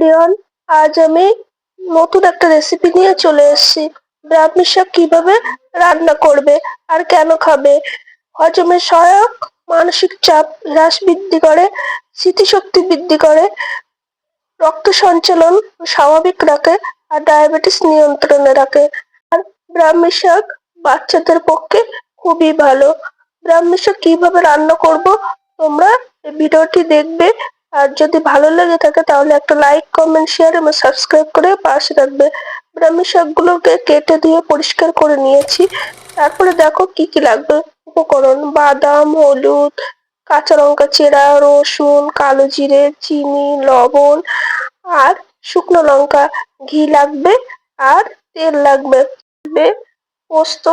Everyone আজ আমি নতুন একটা রেসিপি নিয়ে চলে এসেছি। ব্রাহ্মী শাক কীভাবে রান্না করবে আর কেন খাবে? হজমের সহায়ক, মানসিক চাপ হ্রাস বৃদ্ধি করে, স্মৃতিশক্তি বৃদ্ধি করে, রক্ত সঞ্চালন স্বাভাবিক রাখে আর ডায়াবেটিস নিয়ন্ত্রণে রাখে। আর ব্রাহ্মী শাক বাচ্চাদের পক্ষে খুবই ভালো। ব্রাহ্মী শাক কীভাবে রান্না করব তোমরা ভিডিওটি দেখবে আর যদি ভালো লেগে থাকে তাহলে একটা লাইক কমেন্ট শেয়ার এবং সাবস্ক্রাইব করে পাশে রাখবে আমি সবগুলোকে কেটে দিয়ে পরিষ্কার করে নিয়েছি। তারপরে দেখো কি কি লাগবে। উপকরণ, বাদাম, হলুদ, কাঁচা লঙ্কা চেরা, রসুন, কালো জিরে, চিনি, লবণ আর শুকনো লঙ্কা। ঘি লাগবে আর তেল লাগবে। পোস্ত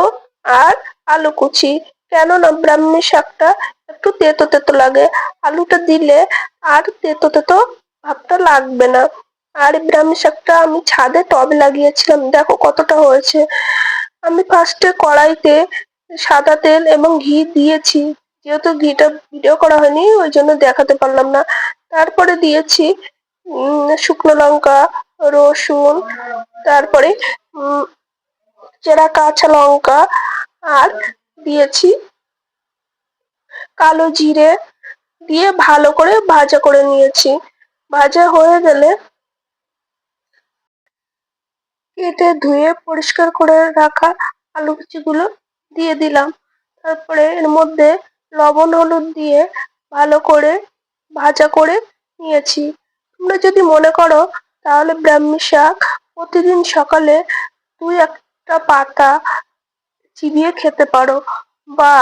আর আলু কুচি কেননা ব্রাহ্মী শাকটা একটু তেতো তেতো লাগে, আলুটা দিলে আর তেতো তেতো ভাবটা লাগবে না। আর ব্রাহ্মী শাকটা আমি ছাদে টবে লাগিয়েছিলাম, দেখো কতটা হয়েছে। আমি ফার্স্টে কড়াইতে সাদা তেল এবং ঘি দিয়েছি, যেহেতু ঘিটা ভিডিও করা হয়নি, ওই জন্য দেখাতে পারলাম না। তারপরে দিয়েছি শুকনো লঙ্কা, রসুন, তারপরে চেরা কাঁচা লঙ্কা আর দিয়েছি। কালো জিরে দিয়ে ভালো করে ভাজা করে নিয়েছি। ভাজা হয়ে গেলে কেটে ধুয়ে পরিষ্কার করে রাখা আলু কুচিগুলো দিয়ে দিলাম। তারপরে এর মধ্যে লবণ, হলুদ দিয়ে ভালো করে ভাজা করে নিয়েছি। তোমরা যদি মনে করো তাহলে ব্রাহ্মী শাক প্রতিদিন সকালে দুই একটা পাতা চিবিয়ে খেতে পারো বা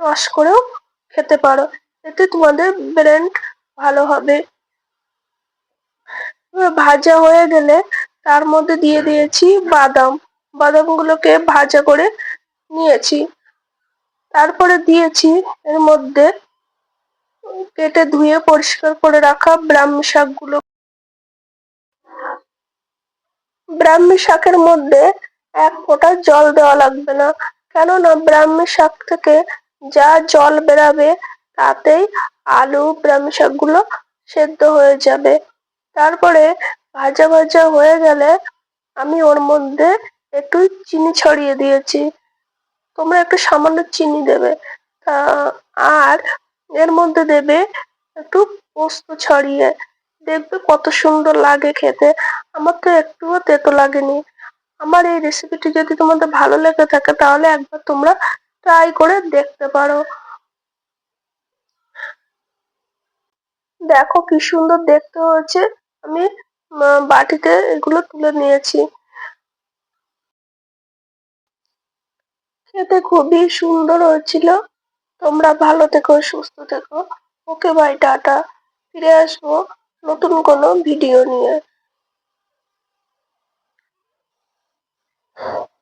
রস করেও খেতে পারো। এতে তোমাদের ব্রেন ভালো হবে। ভাজা হয়ে গেলে তার মধ্যে দিয়ে দিয়েছি বাদাম। বাদামগুলোকে ভাজা করে নিয়েছি। তারপরে দিয়েছি এর মধ্যে কেটে ধুয়ে পরিষ্কার করে রাখা ব্রাহ্মী শাকগুলো। ব্রাহ্মী শাকের মধ্যে এক ফোঁটা জল দেওয়া লাগবে না। কেননা ব্রাহ্মী শাক থেকে যা জল বেরাবে, তাতেই আলু ব্রাহ্মী শাকগুলো সেদ্ধ হয়ে যাবে। তারপরে ভাজা ভাজা হয়ে গেলে আমি ওর মধ্যে একটু চিনি ছড়িয়ে দিয়েছি। তোমরা একটু সামান্য চিনি দেবে। আর এর মধ্যে দেবে একটু পোস্ত ছড়িয়ে। দেখবে কত সুন্দর লাগে খেতে। আমার তো একটুও তেতো লাগেনি। আমার এই রেসিপিটি যদি তোমাদের ভালো লেগে থাকে, তাহলে একবার তোমরা ট্রাই করে দেখতে পারো। দেখো কি সুন্দর দেখতে হয়েছে। আমি বাটিতে এগুলো তুলে নিয়েছি। খেতে খুবই সুন্দর হয়েছিল। তোমরা ভালো থেকো, সুস্থ থেকো। Okay bye tata. ফিরে আসব নতুন কোনো ভিডিও নিয়ে। Oh.